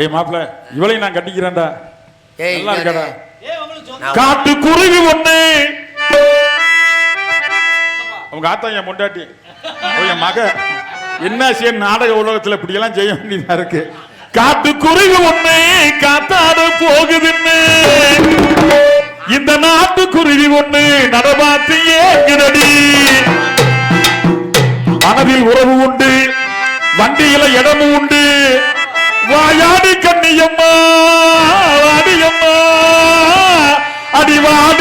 டேய் மாப்பிள இவளையும் நான் கட்டிக்கிறேன்டா. ஏய் நல்லா இருக்கடா. காட்டு குருவி ஒண்ணு. அவங்க ஆத்தா என் பொண்டாட்டி. என் மக. என்ன செய்ய நாடக உலகத்துல இப்படி எல்லாம் செய்ய வேண்டியதா இருக்கு? காட்டு குருவி ஒண்ணு காத்தாட போகுதுன்னு. இந்த நாட்டு குருவி ஒண்ணு நடமாத்து ஏங்குதடி. மனதில் உறவு உண்டு வண்டியில இடமும் உண்டு. வாயாடி கண்ணியம்மா வாடியம்மா. அடிவாடி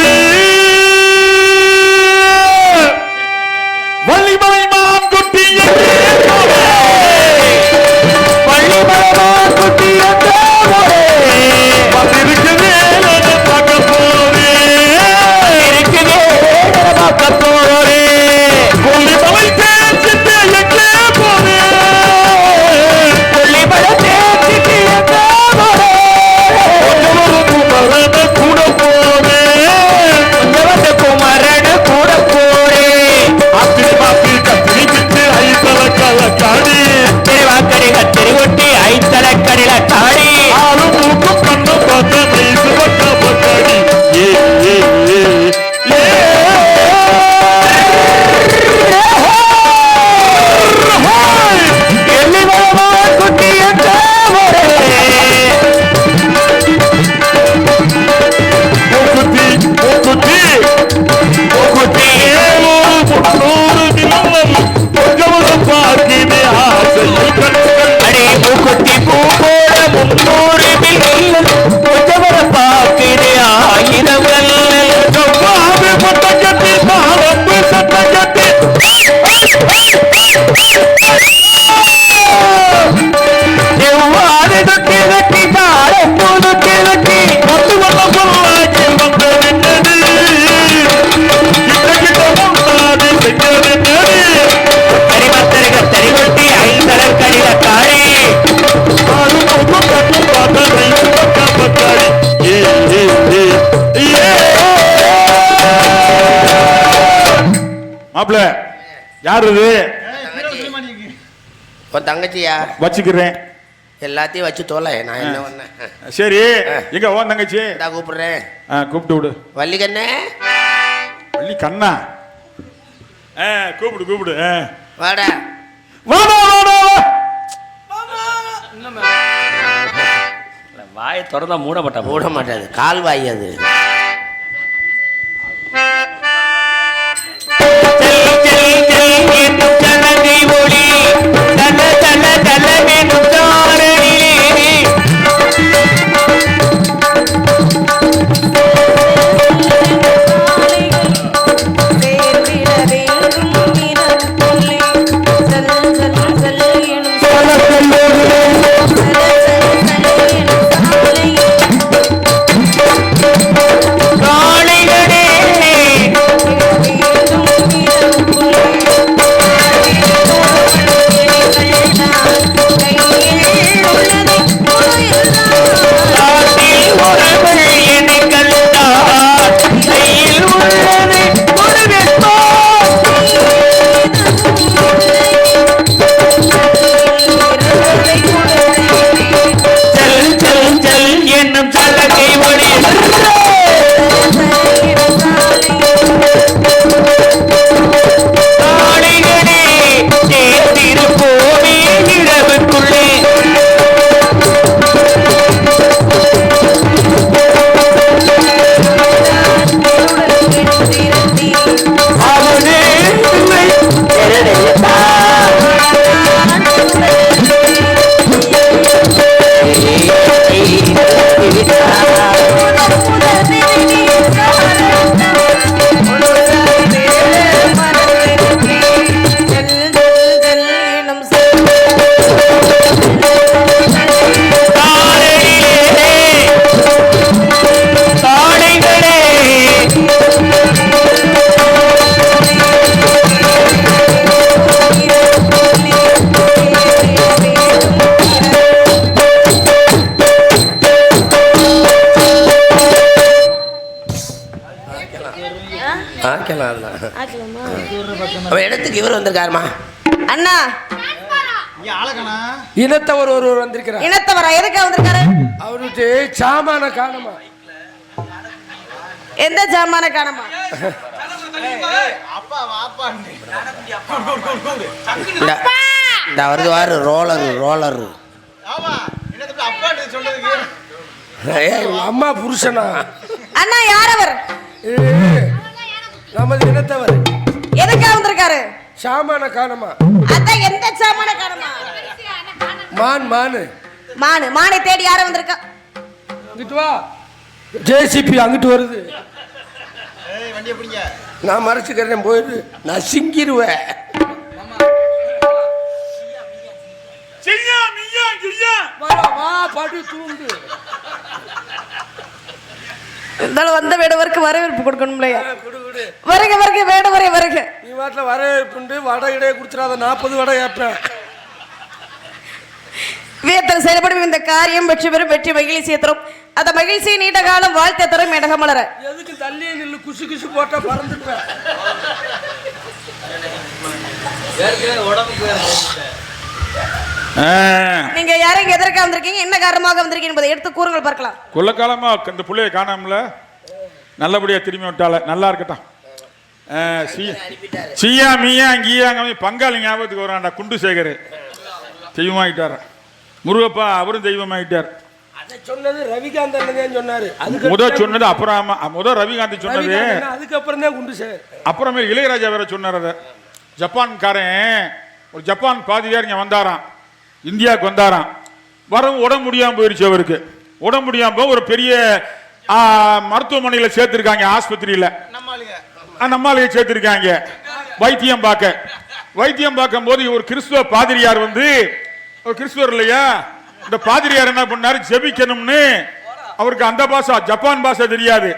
யார் இது உன் தங்கச்சியா? வச்சுக்கிறேன். எல்லாத்தையும் வச்சு தோலை நான் என்ன பண்ணேன் சரி. எங்க ஓன் தங்கச்சி? நான் கூப்பிடுறேன். ஆ, கூப்பிட்டு விடு. வள்ளிக்கண்ணே. வள்ளி கண்ணா ஆ, கூப்பிடு கூப்பிடு. ஆ. வாடா. வாடா வாடா. வாயை திறந்தா மூடப்பட்ட மூட மாட்டாது கால்வாய் அது. வந்திருக்காருமா? அண்ணா. இனத்தவர் ஒருவர் வந்திருக்கிறார். இனத்தவரா? எதுக்கு வந்திருக்காரு? அவருக்கு சாமான காணுமா? எந்த ஜாமான காணமா? இந்த வருது வாரு ரோலர் ரோலர். அம்மா புருஷனா? அண்ணா யார் அவர்? நமது இனத்தவர். எதுக்காக வந்திருக்காரு? சாமான காணுமா? அதான் எந்த சாமான காணமா? மான் மானு. மானு மானை தேடி யார வந்திருக்கா? இங்கிட்டு வா. ஜேசிபி அங்கிட்டு வருது. நான் மறைச்சுக்கிறேன் போயிரு. நான் சிங்கிருவேன். வந்த வேடவருக்கு வரவேற்பு கொடுக்கணும் இல்லையா குடு வருக வருக வேடவரே வருக நீ வாட்டில் வரவேற்புண்டு வடை இடையே கொடுத்துடாத நாற்பது வடை கேட்பேன் வியத்தல் செயல்படும் இந்த காரியம் வெற்றி பெறும் வெற்றி மகிழ்ச்சி தரும் அந்த மகிழ்ச்சி நீண்ட காலம் வாழ்த்தை தரும் இடக மலர எதுக்கு தள்ளியே நில்லு குசு குசு போட்டா பறந்துப்பேன் நீங்க யாரும் எதற்காக வந்திருக்கீங்க? என்ன காரணமாக வந்திருக்கீங்க என்பதை எடுத்து கூறுங்கள் பார்க்கலாம். கொள்ளக்காலமா இந்த புள்ளைய காணாமல? நல்லபடியா திரும்பி விட்டால நல்லா இருக்கட்டும் சியா மீயா கீயாங்க பங்காளி ஞாபகத்துக்கு வரான்டா குண்டு சேகர். தெய்வமாயிட்டார். முருகப்பா அவரும் தெய்வமாயிட்டார். அதை சொன்னது ரவிகாந்த் சொன்னாரு. முத சொன்னது அப்புறம் முத ரவிகாந்த் சொன்னது. அதுக்கப்புறம் தான் குண்டு சார் அப்புறமே இளையராஜா வேற சொன்னார் அதை. ஜப்பான்காரன் ஒரு ஜப்பான் பாதிரியார் இங்கே வந்தாராம். இந்தியாவுக்கு வந்தாராம். வரவும் உடம்பு முடியாமல் போயிடுச்சு அவருக்கு. உடம்பு முடியாம போய் ஒரு பெரிய மருத்துவமனையில் சேர்த்துருக்காங்க ஆஸ்பத்திரியில். நம்மளுக்கு சேர்த்துருக்காங்க. வைத்தியம் பார்க்க. வைத்தியம் பார்க்கும் போது ஒரு கிறிஸ்துவ பாதிரியார் வந்து ஒரு கிறிஸ்துவர் இல்லையா? இந்த பாதிரியார் என்ன பண்ணாரு? ஜெபிக்கணும்னு. அவருக்கு அந்த பாஷா ஜப்பான் பாஷை தெரியாது.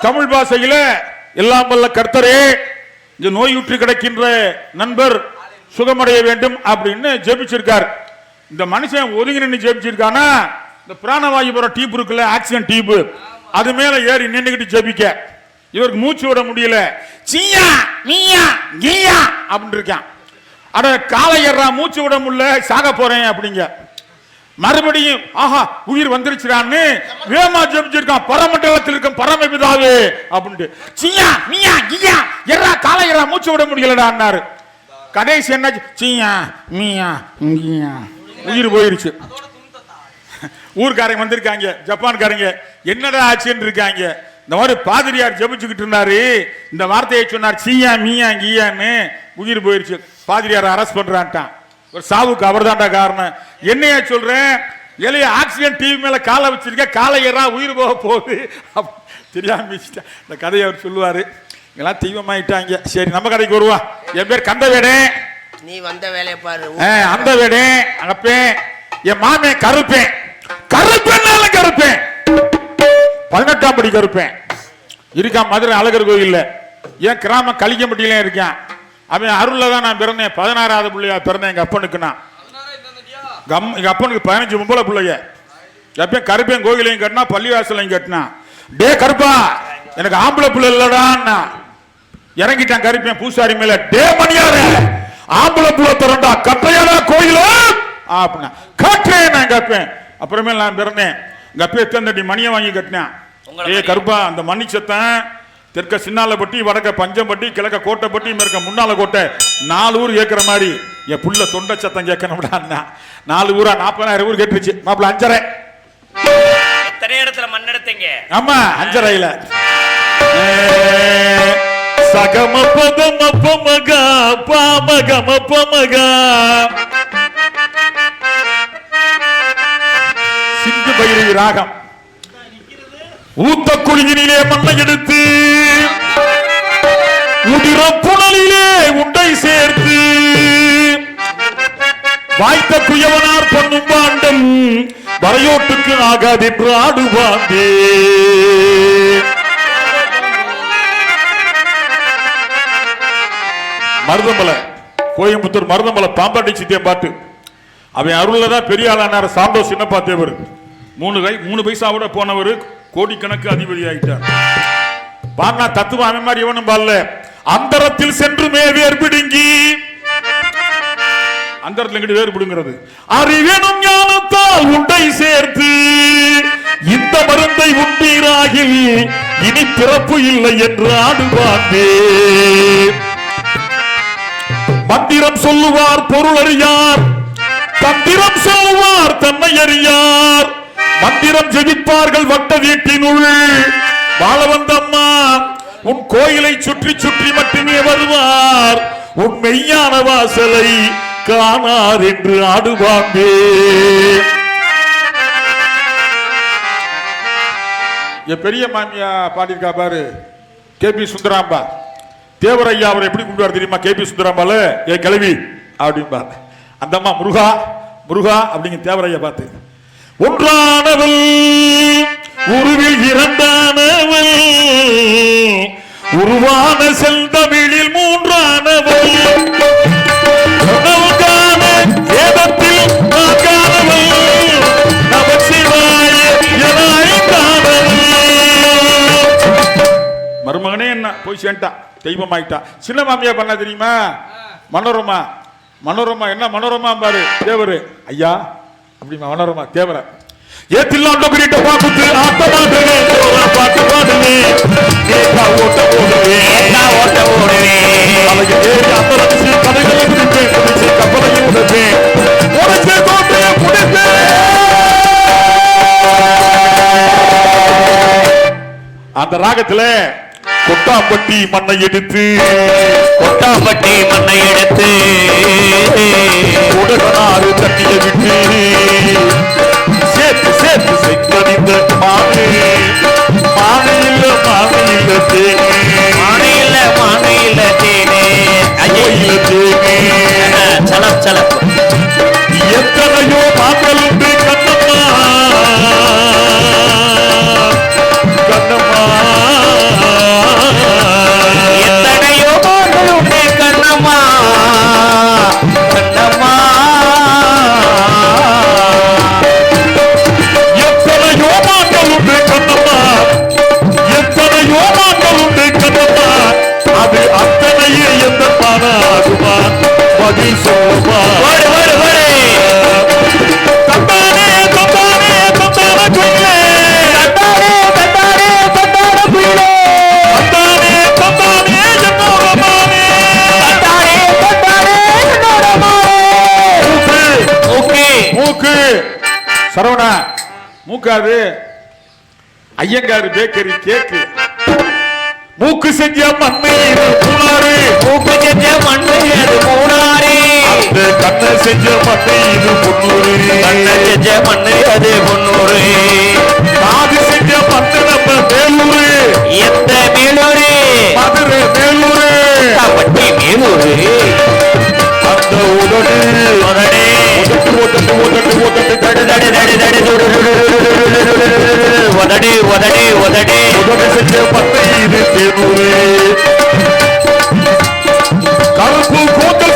தமிழ் பாஷையில எல்லாம் வல்ல கர்த்தரே இந்த நோயுற்று கிடக்கின்ற நண்பர் சுகமடைய வேண்டும் அப்படின்னு ஜெபிச்சிருக்கார். இந்த மனுஷன் ஒதுங்கி நின்று ஜெபிச்சிருக்கானா? இந்த பிராணவாயுபுரம் டீப் இருக்குல்ல ஆக்சிஜன் டீப் அது மேல ஏறி நின்றுகிட்டு ஜெபிக்க. இவருக்கு மூச்சு விட முடியல. சீயா நீயா கீயா அப்படின்னு இருக்கான். அட காலை ஏறா மூச்சு விட முடியல. சாக போறேன் அப்படிங்க. மறுபடியும் ஆஹா உயிர் வந்துருச்சுடான்னு வேமா ஜெபிச்சிருக்கான். பரமண்டலத்தில் இருக்கும் பரமபிதாவே அப்படின்ட்டு. சீயா மியா கியா எறா காலை எறா மூச்சு விட முடியலடான்னாரு. கடைசி என்ன சீயா மீயா கியா. உயிர் போயிருச்சு. ஊர்க்காரங்க வந்திருக்காங்க ஜப்பான்காரங்க. என்னடா ஆச்சுன்னு இருக்காங்க. இந்த மாதிரி பாதிரியார் ஜெபிச்சுக்கிட்டு இருந்தாரு. இந்த வார்த்தையை சொன்னார் சீயா மீயா கீயான்னு. உயிர் போயிருச்சு. பாதிரியார் அரெஸ்ட் பண்றான்ட்டான். ஒரு சாவுக்கு அவர்தான்டா காரணம். என்னையா சொல்றேன்? எலைய ஆக்சிஜன் டிவி மேல காலை வச்சிருக்க காலை ஏறா உயிர் போக போகுது. தெரியாம. இந்த கதையை அவர் சொல்லுவாரு. இதெல்லாம் தெய்வமாயிட்டாங்க. சரி நம்ம கடைக்கு வருவா. என் பேர் கந்தவேடே. நீ வந்த வேலையை பாரு. அந்த வீடு அங்கப்பேன் என் மாமே கருப்பேன். கருப்பேன்னால கருப்பேன். பதினெட்டாம் படி கருப்பேன். இருக்கான் மதுரை அழகர் கோயில்ல. என் கிராமம் கலிக்கம்பட்டியில இருக்கான். அவன் அருள்ல தான் நான் பிறந்தேன். பதினாறாவது பிள்ளையா பிறந்தேன் எங்க அப்பனுக்கு நான். கம் எங்க அப்பனுக்கு பதினஞ்சு மும்பளை பிள்ளைய எப்பயும் கருப்பேன் கோயிலையும் கட்டினா பள்ளிவாசலையும் கட்டினா. டே கருப்பா எனக்கு ஆம்பளை பிள்ளை இல்லடான்னா. இறங்கிட்டான் கருப்பேன் பூசாரி மேல. டே மணியாரு ஆம்பளை பிள்ளை திறந்தா கட்டையாடா கோயில? அப்படின்னா. காட்டுறேன் நான் கேட்பேன். அப்புறமே நான் பிறந்தேன். கப்பே எத்தந்தடி மணியை வாங்கி கட்டினேன். ஏ கருப்பா அந்த மணி சத்தம் தெற்க சின்னாலப்பட்டி வடக்க பஞ்சம்பட்டி கிழக்க கோட்டைப்பட்டி மேற்க முன்னால கோட்டை. நாலு ஊர் கேட்கிற மாதிரி. என் புள்ள தொண்டை சத்தம் கேட்கணும்டா நாலு ஊரா நாற்பதாயிரம் ஊர் கேட்டுருச்சு. மாப்பிள்ள அஞ்சரை. எத்தனை இடத்துல மண் எடுத்தீங்க? ஆமா அஞ்சரையில. சகம பதம பமகா பாமகம பமகா. சிந்து பயிரை ராகம். ஊத்த குழியினிலே மண்ணை எடுத்து உதிர புனலிலே உண்டை சேர்த்து வாய்த்த குயவனார் பொன்னும் பாண்டன் வரையோட்டுக்கு ஆகாதென்று ஆடுவாந்தே. மருதமலை கோயம்புத்தூர் மருதமலை பாம்பாட்டி சித்தியம் பாட்டு அவன் அருள்ல தான் பெரிய ஆளானார் சாந்தோ சின்ன தேவர் மூணு கை மூணு பைசாவோட போனவர் கோடிக்கணக்கு அதிபதி ஆயிட்டார் பாருங்க தத்துவம் அவன் மாதிரி இவனும் பால்ல அந்தரத்தில் சென்று மேவேர் பிடுங்கி. அந்தரத்தில் எங்கிட்டு இங்கிட்டு வேறுபடுங்கிறது அறிவேனும் ஞானத்தால் உண்டை சேர்த்து இந்த மருந்தை உண்டீராகில் இனி பிறப்பு இல்லை என்று ஆடுவாந்தே மந்திரம் சொல்லுவார் பொருள் அறியார். தந்திரம் சொல்லுவார் தன்னை அறியார். மந்திரம் ஜெபிப்பார்கள் வட்ட வீட்டினுள். வாழ உன் கோயிலை சுற்றி சுற்றி மட்டுமே வருவார். உன் மெய்யான வாசலை காணார் என்று ஆடுவாம்பே என் பெரிய மாமியா பாடியிருக்கா பாரு. கே. பி. சுந்தராம்பா. தேவரையா அவர் எப்படி கூப்பிடுவார் தெரியுமா? கே. பி. சுந்தராம்பால ஏ கிளவி அப்படிம்பார். அந்த அம்மா முருகா முருகா அப்படிங்க தேவரையா பார்த்து. ஒன்றானவள் உருவில் இரண்டானவள் உருவான செந்தமிழில் மூன்றானவள். உணவுக்கான வேதத்தில் நான்கானவள் நமச்சிவாய மருமகனே என்ன? போய் சேர்ந்தா தெய்வம் ஆயிட்டா சின்ன மாமியா பண்ண தெரியுமா? மனோரமா. மனோரமா என்ன மனோரமா பாரு தேவரு. ஐயா அப்படிமா மனோரமா தேவர ஏத்தில்லாம் டொக்கரிட்ட பாப்புத்து ஆட்டமாடுவே பாட்டு பாடுவே ஓட்ட நான் ஓட்ட ஏறி அந்த கதைகளை முடிப்பேன். முடிச்சு கப்பலையும் உடைப்பேன் உடைச்சே தோட்டே அந்த ராகத்துல கொட்டாம்பட்டி மண்ணை எடுத்து கொட்டாம்பட்டி மண்ணை எடுத்து. உடகனாறு தண்ணியை விட்டு சரவணா மூக்காது ஐயங்காரு பேக்கரி கேக்கு மூக்கு செஞ்ச மண்ணீர் மூணாறு. மூக்கு செஞ்ச மண்ணு அது மூணாரே அந்த கண்ணை செஞ்ச மண்ணீர் முன்னூறு. கண்ண செஞ்ச மண்ணு அது பொன்னூறு காது செஞ்ச மண்ணு நம்ம வேலூரு எந்த மேலூரு மதுரை வேலூரு பட்டி மேலூரு அந்த உதடு உதடு. உதடி உதடி உதடி. உதடி செஞ்ச தடு இது தடு கருப்பு கூந்தல்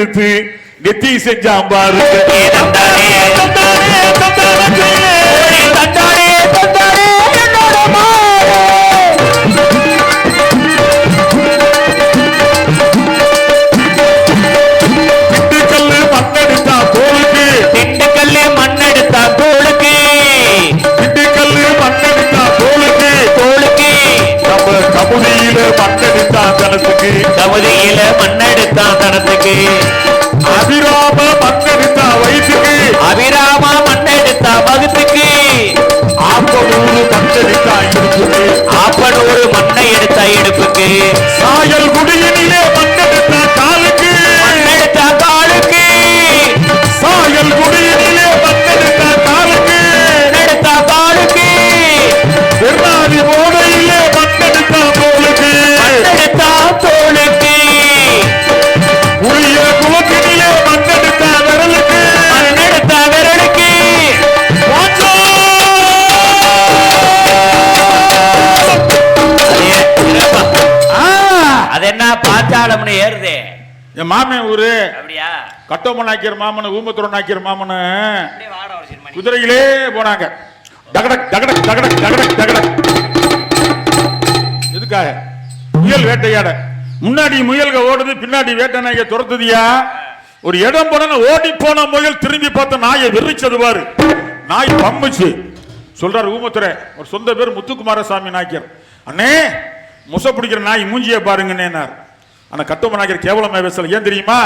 எடுத்து நெத்தி செஞ்சாம்பாரு மண்ணெடுத்தான் தனத்துக்கு அபிராம மண்ணெடுத்தான் தனத்துக்கு. நாக்கியர் மாமனு ஊமத்துற நாக்கியர் மாமனு குதிரையிலே போனாங்க. டகடக் டகடக் டகடக் டகடக் டகடக். எதுக்காக? முயல் வேட்டையாட. முன்னாடி முயல்க ஓடுது பின்னாடி வேட்டை நாயை துரத்துதியா? ஒரு இடம் போன ஓடி போன முயல் திரும்பி பார்த்த நாயை வெறிச்சது பாரு. நாய் பம்முச்சு. சொல்றாரு ஊமத்துறை ஒரு சொந்த பேர் முத்துக்குமாரசாமி நாய்க்கர். அண்ணே முச பிடிக்கிற நாய் மூஞ்சிய பாருங்கன்னேனார். ஆனா கட்டோம நாயக்கர் கேவலமா பேசல. ஏன் தெரியுமா?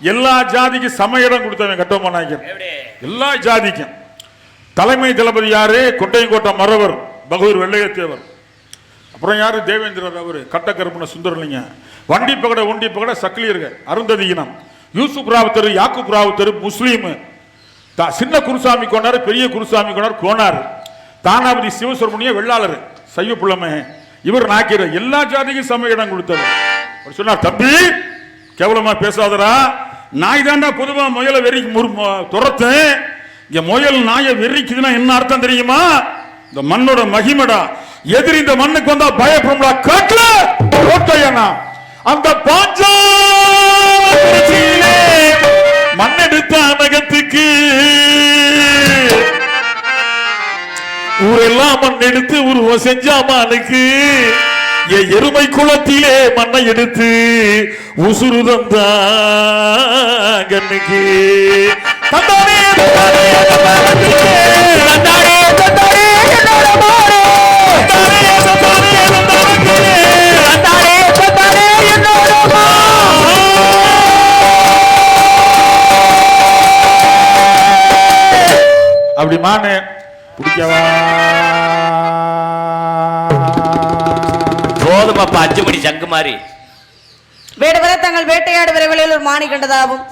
எல்லா ஜாதிக்கும் சம இடம் கொடுத்தவன் கட்டோம எல்லா ஜாதிக்கும். தலைமை தளபதி யாரு? கொட்டையங்கோட்டை மறவர் பகூர் வெள்ளையத்தேவர். அப்புறம் யாரு? தேவேந்திரர் அவரு. கட்டக்கருப்பன சுந்தரலிங்க. வண்டி பகட ஒண்டி பகட சக்கிலியர்கள். அருந்ததி இனம். யூசுப் ராவ் தெரு யாக்குப் ராவ் தெரு முஸ்லீம். தா- சின்ன குருசாமி கொண்டாரு பெரிய குருசாமி கொண்டார் கோனார். தானாபதி சிவசுரமணிய வெள்ளாளர் சைவ புள்ளமை இவர் நாக்கிற எல்லா ஜாதிக்கும் சம இடம் கொடுத்தவர். அவர் சொன்னார் தம்பி கேவலமா பேசாதடா. நாய் தாண்டா பொதுவாக முயலை வெறி முறு- இங்க முயல் நாயை வெறிக்குதுன்னா என்ன அர்த்தம் தெரியுமா? இந்த மண்ணோட மகிமடா. எதிரி இந்த மண்ணுக்கு வந்தா பயப்படும்டா. காட்டுல! ஓட்டையனா அந்த பாஞ்சாலே மண்ணெடுத்த அனகத்துக்கு ஊரெல்லாம் மண் எடுத்து உருவம் செஞ்சாமானுக்கு என் எருமை குளத்திலே மண்ணை எடுத்து உசுறு தந்தா தந்தானே, தந்தானே, தந்தானே, தந்தானே, அப்படி மானே பிடிக்கவா? போதுமாப்பா அஞ்சு மணி சங்கு மாதிரி. வேடுவர தங்கள் வேட்டையாடு விரைவில் ஒரு மானி கண்டதாகும்.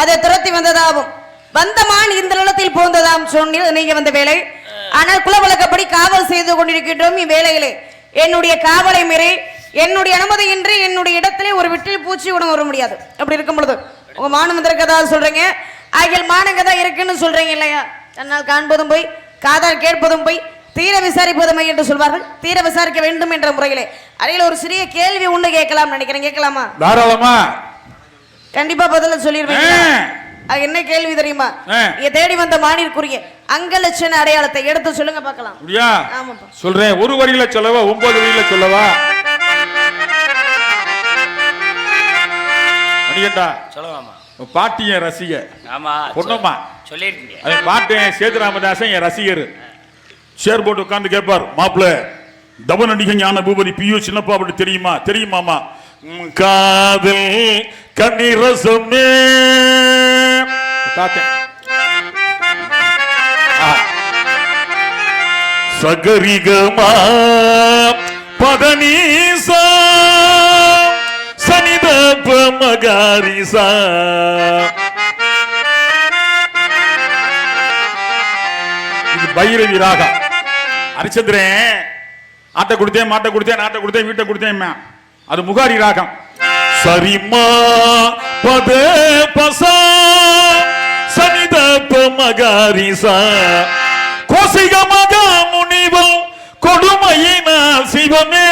அதை துரத்தி வந்ததாகும். வந்த மான் இந்த நிலத்தில் போந்ததாம் சொன்னீர் நீங்க வந்த வேலை ஆனால் குலவழக்கப்படி காவல் செய்து கொண்டிருக்கின்றோம் இவ்வேளையிலே. என்னுடைய காவலை மீறி என்னுடைய அனுமதியின்றி என்னுடைய இடத்திலே ஒரு விட்டில் பூச்சி கூட வர முடியாது. அப்படி இருக்கும் பொழுது உங்க மானம் வந்திருக்கதா சொல்றீங்க? ஆகியல் மானங்க தான் இருக்குன்னு சொல்றீங்க இல்லையா? தன்னால் காண்பதும் போய் காதால் கேட்பதும் போய் தீர விசாரிப்பதுமை என்று சொல்வார்கள். தீர விசாரிக்க வேண்டும் என்ற முறையிலே. அறையில் ஒரு சிறிய கேள்வி ஒண்ணு கேட்கலாம் நினைக்கிறேன். கேட்கலாமா? தாராளமா. கண்டிப்பா பதில. அது என்ன கேள்வி தெரியுமா. நீங்க தேடி வந்த மானிற்குரிய அங்கலட்சண அடையாளத்தை எடுத்து சொல்லுங்க பார்க்கலாம். அப்படியா? ஆமாப்பா. சொல்றேன். ஒரு வரியில சொல்லவா? ஒன்பது வரியில சொல்லவா? மணிகண்டா. சொல்லுவாமா உன் பாட்டி என் ரசிக. ஆமா. பொண்ணுமா சொல்லிருக்கீங்க பாட்டு என் சேதுராமதாசன் என் ரசிகர். சேர் போட்டு உட்கார்ந்து கேட்பார் மாப்பிள்ள தவ நடிகை ஞான பூபதி பியு சின்னப்பா அப்படி தெரியுமா? தெரியுமாமா காதல் கண்ணீர் ரசமே தாத்தன் ஆ. சகரிகமா பதனீசா சனிதப்ப மகாரிசா. இது பைரவி ராகம் ஹரிச்சந்திரன் ஆட்டை கொடுத்தேன் மாட்டை கொடுத்தேன் நாட்டை கொடுத்தேன் வீட்டை கொடுத்தேன் அது முகாரி ராகம். சரிமா பத பசா சனித மகாரிசா. கோசிக மகா முனிவம் கொடுமையினா சிவமே.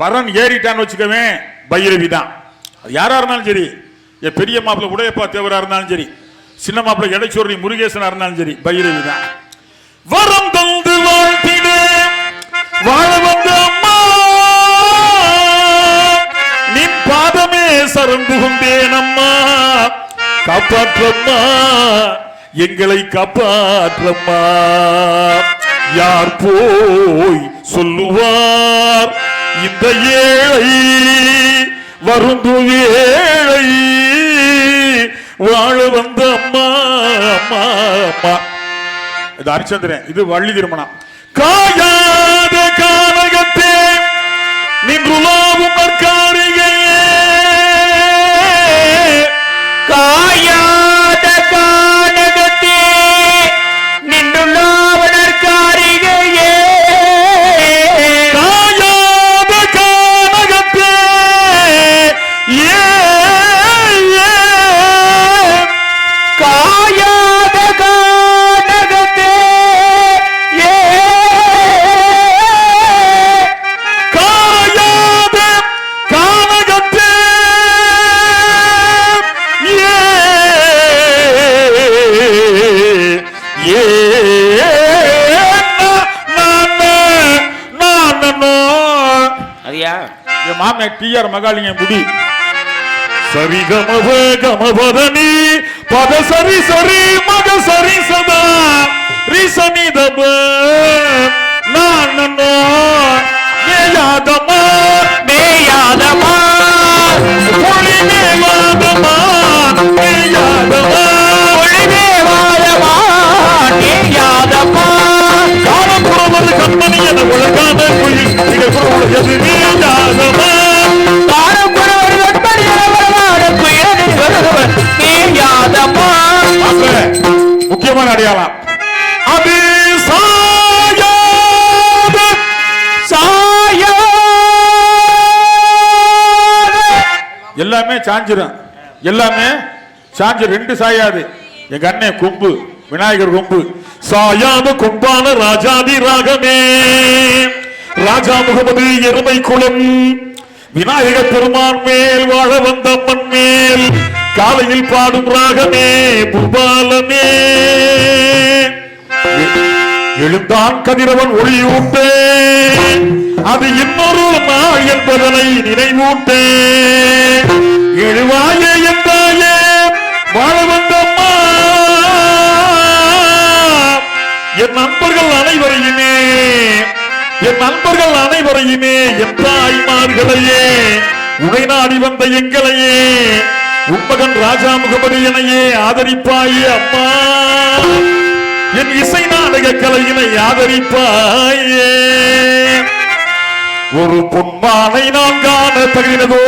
பரன் ஏறிட்டான்னு வச்சுக்கவே பைரவி தான். அது யாரா இருந்தாலும் சரி என் பெரிய மாப்பிள்ள உடையப்பா தேவரா இருந்தாலும் சரி சின்ன மாப்பிள்ள எடைச்சோரி முருகேசனா இருந்தாலும் சரி பைரவி தான். சரண் புகுந்தேன் அம்மா காப்பாற்றம்மா. எங்களை காப்பாற்றம்மா. யார் போய் சொல்லுவார்? இந்த ஏழை வருந்து ஏழை. வாழ வந்த அம்மா அம்மா அம்மா. இது ஹரிச்சந்திரன் இது வள்ளி திருமணம் காயாத காலகத்தே நின்றுலாவும் டிஆர் முடி. சரி கமப கமபதனி பத சரி சரி மக சரி சதா. ரிசனி தப. நான் நேயாதமா நேயாதமா ஒளி மேலாதமா எல்லாமே சாஞ்சிரும். எல்லாமே சாஞ்சு ரெண்டு சாயாது. எங்க அண்ணன் கொம்பு விநாயகர் கொம்பு. சாயாத கொம்பான ராஜாதி ராகமே. ராஜா முகமது எருமை குளம். விநாயகர் பெருமான் மேல் வாழ வந்த அம்மன் மேல். காலையில் பாடும் ராகமே பூபாலமே. எழுந்தான் கதிரவன் ஒளியூட்டே. அது இன்னொரு நாள் என்பதனை நினைவூட்டே எழுவாயே என்றாயே வாழ வந்தம்மா என் நண்பர்கள் அனைவரையுமே என் நண்பர்கள் அனைவரையுமே என் தாய்மார்களையே உடை நாடி வந்த எங்களையே உண்மகன் ராஜா முகமதியனையே ஆதரிப்பாயே அம்மா. என் இசை நாடக கலையினை ஆதரிப்பாயே. ஒரு பொன்மானை நான் காண தகினதோ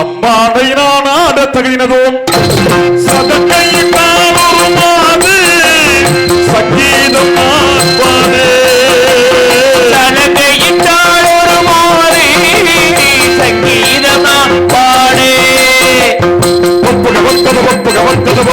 அம்மானை நான் ஆட தகினதோ சதக்கையிட்டால் ஒரு மாது சங்கீதம் நான் பாடு. சலங்கையிட்டால் ஒரு மாறி சங்கீதமா பாடு. ஒப்புக ஒப்பத ஒப்புக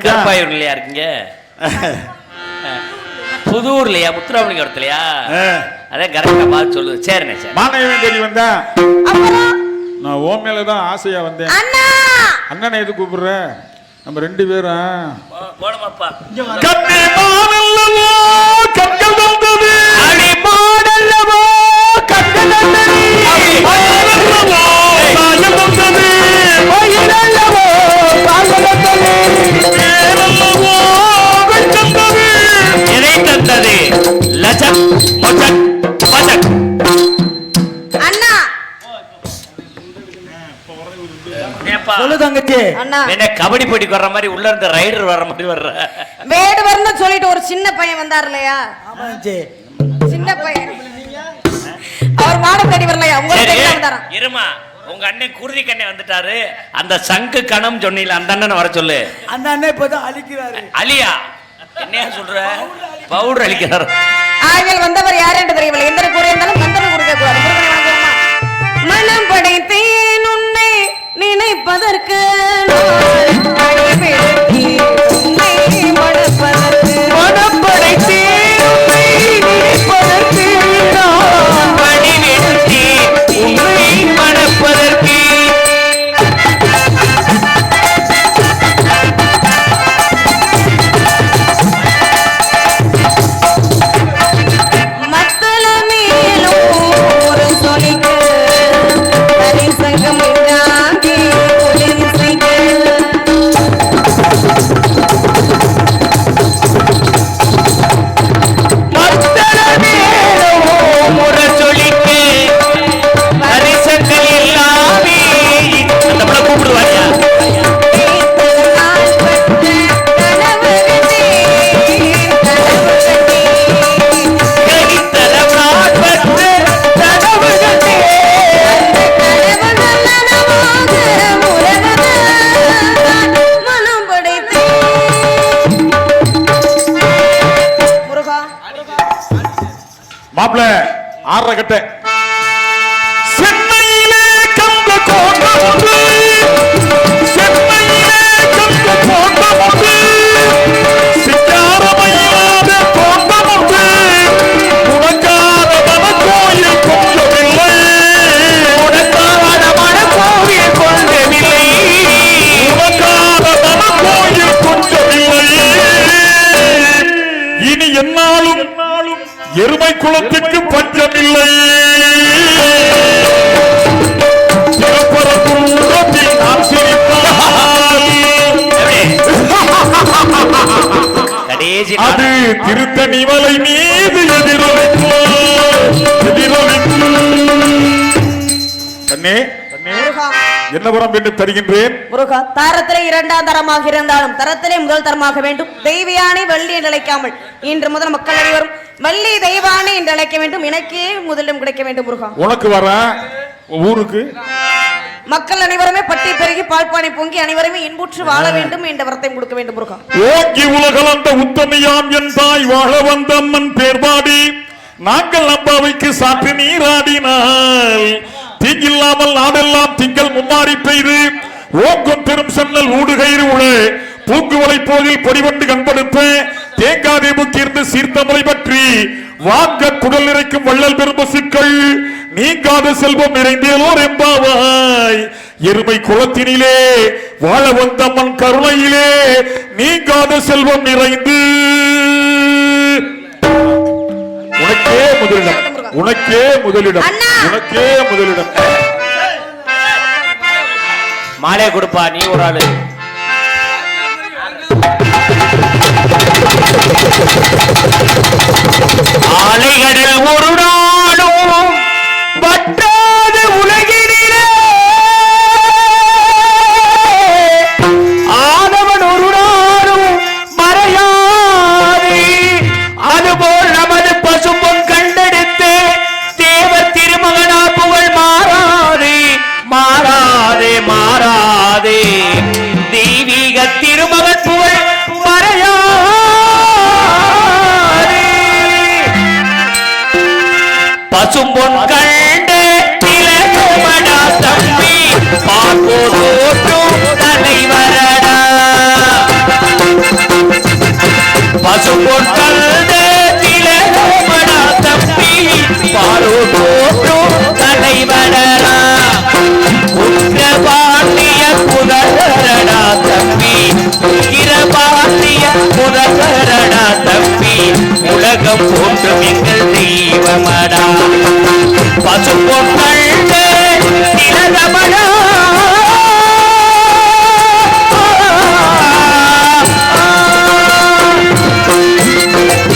வந்தேன் கருப்பாயூர்லயா இருக்கீங்க? புதூர்லயா முத்துராமலிங்கத்துலயா ஆ. அதே கரெக்டா பார்த்து சொல்லுது சரிண்ணே சரி. தேடி வந்தேன் அப்புறம்? நான் ஓ மேல தான் ஆசையா வந்தேன். அண்ணா! அண்ணனை எது கூப்பிடுற? நம்ம ரெண்டு பேரும் போனமாப்பா. கண்ணே மானல்லவோ கண்கள் வந்தது. அடி மாடல்லவோ கண்கள் வந்தது. மானல்லவோ சாயம் வந்தது. மயிலல்லவோ கால்கள் வந்தது. தந்தது லஜக் மொஜக் பஜக் அண்ணா. சொல்லு தங்கச்சி. அண்ணா. என்ன கபடி போட்டிக்கு வர்ற மாதிரி உள்ள இருந்து ரைடர் வர்ற மாதிரி வர்ற? சொல்லிட்டு ஒரு சின்ன பையன் வந்தார் இல்லையா சின்ன பையன். அவர் மாட தேடி வரலையா? உங்களுக்கு இருமா உங்க அண்ணன் குருதி கண்ணே வந்துட்டாரு. அந்த சங்கு கணம் சொன்னீல அந்த அண்ணனை வர சொல்லு. அந்த அண்ணன் இப்பதான் அழிக்கிறாரு. அலியா என்னையா சொல்ற? பவுடர் அளிக்கிறார் ஆகிய வந்தவர் யார் என்று தெரியவில்லை. எந்த கூற இருந்தாலும் கந்தனை கொடுக்க கூடாது? மனம் படைத்தேன் உன்னை நினைப்பதற்கு நான் அடிமையாகி அது. திருத்தணி மலை மீது கண்ணே முருகா. என்ன வரம் என்று தருகின்றேன். முருகா தாரத்திலே இரண்டாம் தரமாக இருந்தாலும் தரத்திலே முதல் தரமாக வேண்டும். தெய்வியானை வள்ளி என்று அழைக்காமல் இன்று முதல் மக்கள் அனைவரும் வள்ளி தெய்வானை என்று அழைக்க வேண்டும். எனக்கே முதலிடம் கிடைக்க வேண்டும் முருகா. உனக்கு வர ஊருக்கு? மக்கள் அனைவருமே பட்டி பெருகி பால்பானை பொங்கி அனைவருமே இன்புற்று வாழ வேண்டும் என்ற வரத்தை கொடுக்க வேண்டும் முருகா. ஓங்கி உலகளந்த உத்தமையாம் என் தாய் வாழ வந்த அம்மன் பேர்பாடி நாங்கள் அம்பாவைக்கு சாற்று நீராடினால். தீங்கில்லாமல் நாடெல்லாம் திங்கள் மும்மாறி பெய்து. ஓங்கும் பெரும் சன்னல் ஊடுகயிறு உள பூங்குவலை போதில் பொடிவண்டு கண்படுத்த. தேங்காதே முக்கியிருந்து சீர்த்தமலை பற்றி. வாங்க குடல் நிறைக்கும் வள்ளல் பெரும்பசுக்கள். நீங்காத செல்வம் நிறைந்தேலோர் எம்பாவாய் எருமை குளத்தினிலே வாழ வந்த மண் கருணையிலே நீங்காத செல்வம் நிறைந்து. உனக்கே முதலிடம் உனக்கே முதலிடம்! உனக்கே முதலிடம். மாலை கொடுப்பா நீ ஒரு ஆளு. ஆலைகளில் ஒரு நாளும் வற்றாத உலகினிலே. ஆதவன் ஒரு நாளும் மறையாது. அதுபோல் நமது பசும்பொன் கண்டெடுத்து தேவ திருமகனா புகழ் மாறாது. மாறாதே மாறாதே. தெய்வீக திருமகன் புகழ் மறையாது. பசும்பொன் புதகரடா தம்பி உலகம் போன்றும் எங்கள் தெய்வமடா. பசும்பொன் கண்டு